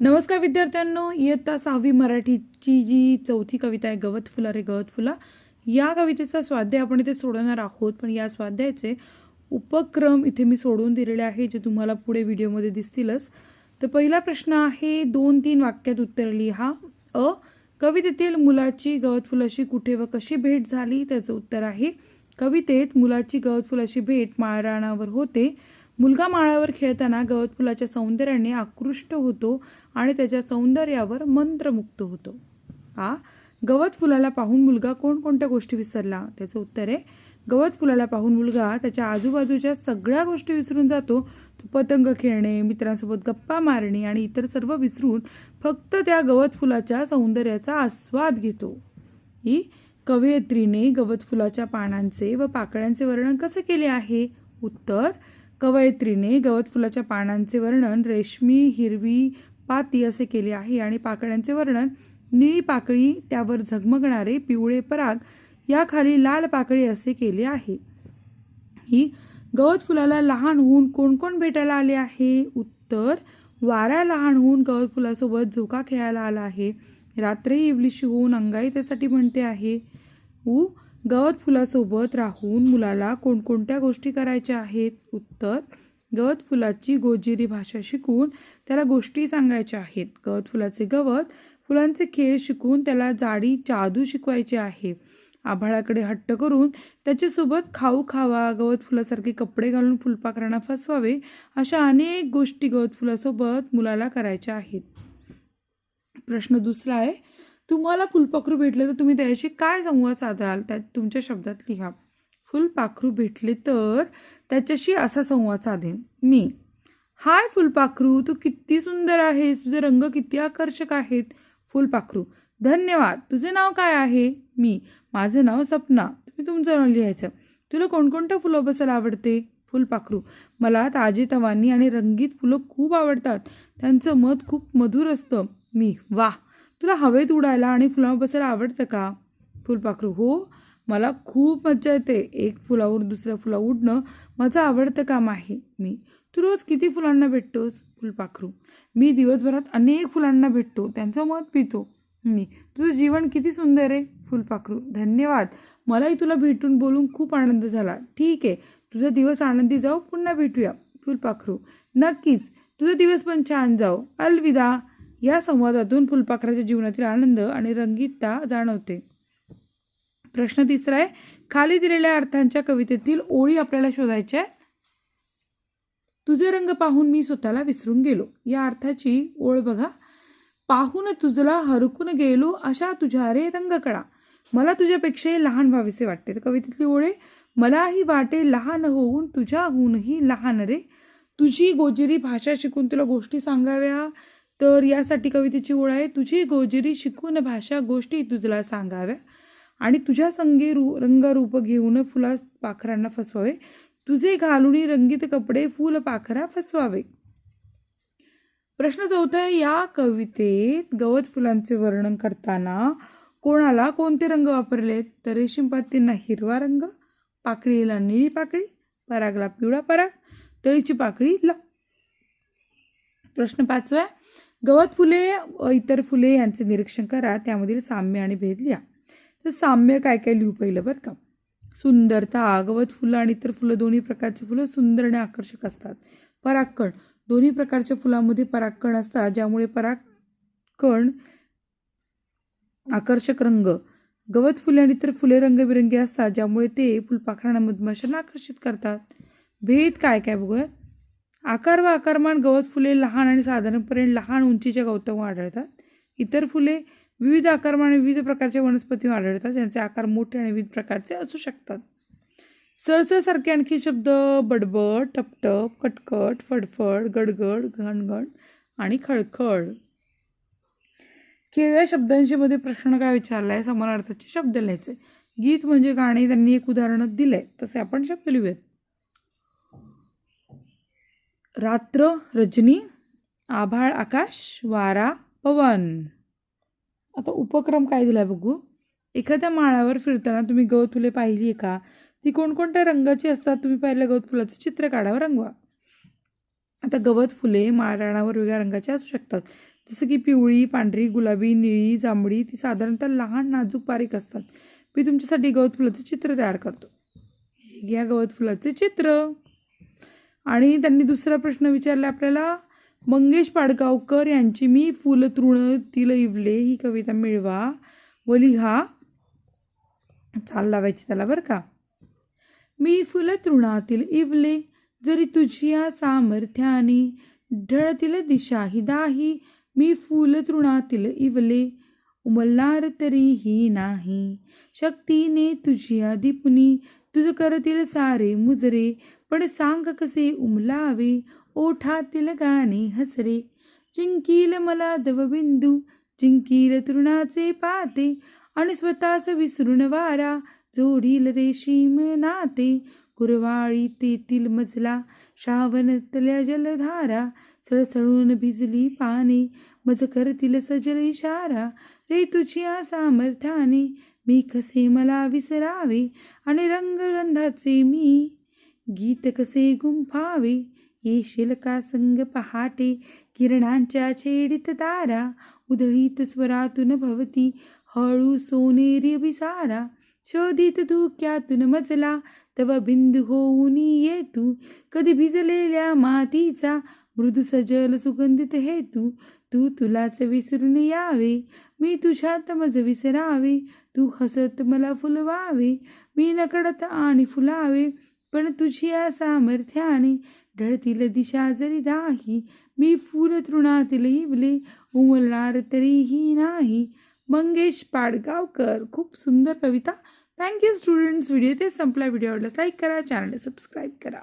नमस्कार विद्यार्थ्यांनो इयत्ता सहावी मराठीची जी चौथी कविता आहे गवत फुला रे गवत फुला या कवितेचा स्वाध्याय आपण इथे सोडवणार आहोत. पण या स्वाध्यायाचे उपक्रम इथे मी सोडून दिलेले आहे जे तुम्हाला पुढे व्हिडिओमध्ये दिसतीलच. तर पहिला प्रश्न आहे दोन तीन वाक्यात उत्तर लिहा. अ कवितेतील मुलाची गवत फुलाशी कुठे व कशी भेट झाली? त्याचं उत्तर आहे कवितेत मुलाची गवत फुलाशी भेट माळरानावर होते. मुलगा माळावर खेळताना गवत फुलाच्या सौंदर्याने आकृष्ट होतो आणि त्याच्या सौंदर्यावर मंत्रमुक्त होतो. आ? गवत फुलाला पाहून मुलगा कोणकोणत्या गोष्टी विसरला? त्याचं उत्तर आहे गवत फुलाला पाहून मुलगा त्याच्या आजूबाजूच्या सगळ्या गोष्टी विसरून जातो. तो पतंग खेळणे मित्रांसोबत गप्पा मारणे आणि इतर सर्व विसरून फक्त त्या गवत फुलाच्या सौंदर्याचा आस्वाद घेतो. ही कवयित्रीने गवत फुलाच्या पानांचे व पाकळ्यांचे वर्णन कसे केले आहे? उत्तर कवयित्रीने गवत फुलाच्या पानांचे वर्णन रेशमी हिरवी पाती असे केले आहे आणि पाकळ्यांचे वर्णन निळी पाकळी त्यावर झगमगणारे पिवळे पराग याखाली लाल पाकळी असे केले आहे. ही गवत फुलाला लहान होऊन कोण कोण भेटायला आले आहे? उत्तर वारा लहान होऊन गवत फुलासोबत झोका खेळायला आला आहे. रात्री इवलीशी होऊन अंगाई त्यासाठी म्हणते आहे. उ गवत फुलासोबत राहून मुलाला कोणकोणत्या गोष्टी करायच्या आहेत? उत्तर गवत फुलाची गोजिरी भाषा शिकून त्याला गोष्टी सांगायच्या आहेत. गवत फुलाचे गवत फुलांचे खेळ शिकून त्याला जाडी जादू शिकवायची आहे. आभाळाकडे हट्ट करून त्याच्यासोबत खाऊ खावा गवत फुलासारखे कपडे घालून फुलपाखरांना फसवावे अशा अनेक गोष्टी गवत फुलासोबत मुलाला करायच्या आहेत. प्रश्न दुसरा आहे तुम्हाला फुलपाखरू भेटले तर तुम्ही त्याच्याशी काय संवाद साधाल? त्या तुमच्या शब्दात लिहा. फुलपाखरू भेटले तर त्याच्याशी असा संवाद साधेन. मी. हाय फुलपाखरू तू किती सुंदर आहेस. तुझे रंग किती आकर्षक आहेत. फुलपाखरू. धन्यवाद. तुझे नाव काय आहे? मी. माझं नाव सपना. तुम्ही तुमचं नाव लिहायचं. तुला कोणकोणतं फुलं बसायला आवडते? फुलपाखरू. मला ताजीतवानी आणि रंगीत फुलं खूप आवडतात. त्यांचं मत खूप मधुर असतं. मी. वाह! तुला हवेत उडायला आणि फुलावर बसायला आवडतं का? फुलपाखरू. हो मला खूप मज्जा येते. एक फुलावर दुसऱ्या फुला उडणं माझं आवडतं काम आहे. मी तू रोज किती फुलांना भेटतोस? फुलपाखरू. मी दिवसभरात अनेक फुलांना भेटतो. त्यांचं मत पितो. मी. तुझं जीवन किती सुंदर आहे? फुलपाखरू. धन्यवाद. मलाही तुला भेटून बोलून खूप आनंद झाला. ठीक आहे. तुझा दिवस आनंदी जाऊ. पुन्हा भेटूया. फुलपाखरू. नक्कीच. तुझा दिवस पण छान जाऊ. अलविदा. या संवादातून फुलपाखराच्या जीवनातील आनंद आणि रंगीतता जाणवते. प्रश्न तिसरा आहे खाली दिलेल्या अर्थांच्या कवितेतील ओळी आपल्याला शोधायच्या तुझे रंग पाहून मी स्वतःला विसरून गेलो. या अर्थाची ओळ बघा. पाहून तुझला हरकून गेलो अशा तुझ्या रे रंगकळा मला तुझ्यापेक्षाही लहान व्हावेसे वाटते. तर कवितेतली ओळे मलाही वाटे लहान होऊन तुझ्याहूनही लहान रे. तुझी गोजिरी भाषा शिकून तुला गोष्टी सांगाव्या? तर यासाठी कवितेची ओळ आहे तुझी गोजरी शिकून भाषा गोष्टी तुझला सांगाव्या. आणि तुझ्या संगे रू रंगरूप घेऊन फुला पाखरांना फसवावे. तुझे घालुणी रंगीत कपडे फुल पाखरा फसवावे. प्रश्न चौथा आहे या कवितेत गवत फुलांचे वर्णन करताना कोणाला कोणते रंग वापरलेत तर रेशीम पातींना हिरवा रंग पाकळीला निळी पाकळी परागला पिवळा पराग तळीची पाकळी ला. प्रश्न पाचवा आहे, गवत फुले व इतर फुले यांचे निरीक्षण करा त्यामधील साम्य आणि भेद लिहा. तर साम्य काय काय लिहू पहिलं बरं का? सुंदरता गवत फुलं आणि इतर फुलं दोन्ही प्रकारची फुलं सुंदर आणि आकर्षक असतात. परागकण दोन्ही प्रकारच्या फुलांमध्ये परागकण असतात ज्यामुळे परागकण आकर्षक रंग गवत फुले आणि इतर फुले रंगबिरंगी असतात ज्यामुळे ते फुलपाखरांना मधमाशांना आकर्षित करतात. भेद काय काय बघूयात आकार व आकारमान गवत फुले लहान आणि साधारणपणे लहान उंचीच्या गवतावर आढळतात. इतर फुले विविध आकारमान आणि विविध प्रकारच्या वनस्पती आढळतात ज्यांचे आकार मोठे आणि विविध प्रकारचे असू शकतात. सहसासारखे आणखी शब्द बडबड टपटप कटकट फडफड गडगड घणघण आणि खळखळ. केळव्या शब्दांशी मध्ये प्रश्न काय विचारला आहे? समानार्थाचे शब्द लिहायचे. गीत म्हणजे गाणे त्यांनी एक उदाहरण दिलंय. तसे आपण शब्द लिहूयात. रात्र रजनी आभाळ आकाश वारा पवन. आता उपक्रम काय दिलाय बघू? एखाद्या माळावर फिरताना तुम्ही गवत फुले पाहिली आहे का? ती कोणकोणत्या रंगाची असतात? तुम्ही पाहिलं गवत फुलाचं चित्र काढावं रंगवा. आता गवत फुले माळरानावर वेगळ्या रंगाची असू शकतात. जसं की पिवळी पांढरी गुलाबी निळी जांभळी ती साधारणतः लहान नाजूक बारीक असतात. मी तुमच्यासाठी गवत फुलाचं चित्र तयार करतो. या घ्या गवत फुलाचे चित्र. आणि त्यांनी दुसरा प्रश्न विचारला आपल्याला मंगेश पाडगावकर यांची मी फुल तृण इवले ही कविता मिळवा. व लिहा चाल लावायची त्याला बरं का. मी फुल तृणातील इवले जरी तुझिया सामर्थ्याने ढळतील दिशा ही दाही मी फुल तृणातील इवले उमलणार तरीही नाही. शक्तीने तुझिया दिपुनी तुझ करतील सारे मुजरे पण सांग कसे उमलावे? ओठातील गाणे हसरे. जिंकील मला दवबिंदू जिंकील तृणाचे पाते. आणि स्वतःच विसरून वारा जोडील रेशीम नाते. कुरवाळी तेथील मजला श्रावणतल्या जलधारा. सळसळून भिजली पाने मज करतील सजल इशारा रे तुझ्या सामर्थ्याने मी कसे मला विसरावे आणि रंगगंधाचे मी गीत कसे गुंफावे? येशील का संग पहाटे किरणांच्या छेडीत तारा उधळीत स्वरातून भवती हळू सोनेरी विसारा शोधित धुक्यातून मजला तव बिंदू होऊन ये तू कधी भिजलेल्या मातीचा मृदू सजल सुगंधित हेतू. तू तुलाच विसरून यावे. मी तुझ्यात मज विसरावे. तू हसत मला फुलवावे. मी नकडत आणि फुलावे. पण तुझी या सामर्थ्याने ढळतील दिशा जरी दाही. मी फूल तृणातील हिवले उमलणार तरीही नाही. मंगेश पाडगावकर खूप सुंदर कविता. थँक्यू स्टुडंट्स व्हिडिओ ते संपला. व्हिडिओ आवडल्यास लाईक करा. चॅनल सबस्क्राईब करा.